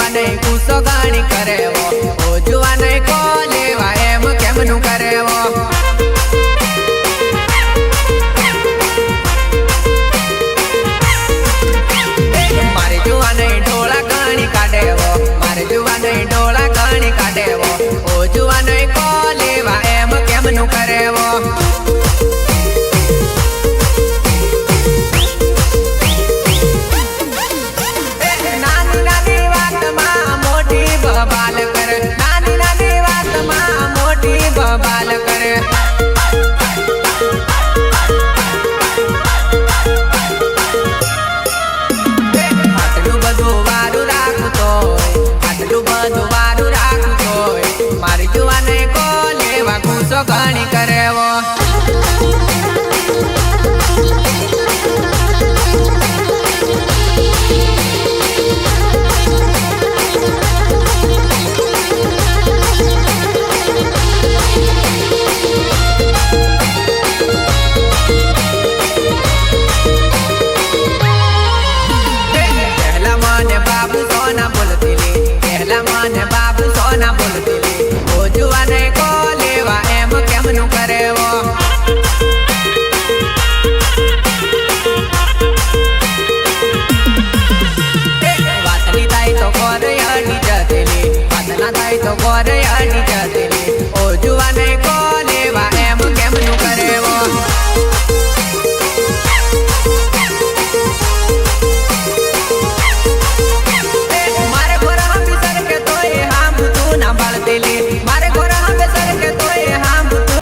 જુવાને કુસો ગાણી કરેવો. ઓ જુવાને કો લેવા, એમ કેમનું કરેવો? મારે જુવાને ઢોળા ગાણી કાઢેવો. મારે જુવાને ઢોળા ગાણી કાઢેવો. ઓ જુવાને કો લેવા, એમ કેમનું કરેવો? ઘણી કરેવો. નો કોરયાની જાતને ઓ જુવાને કો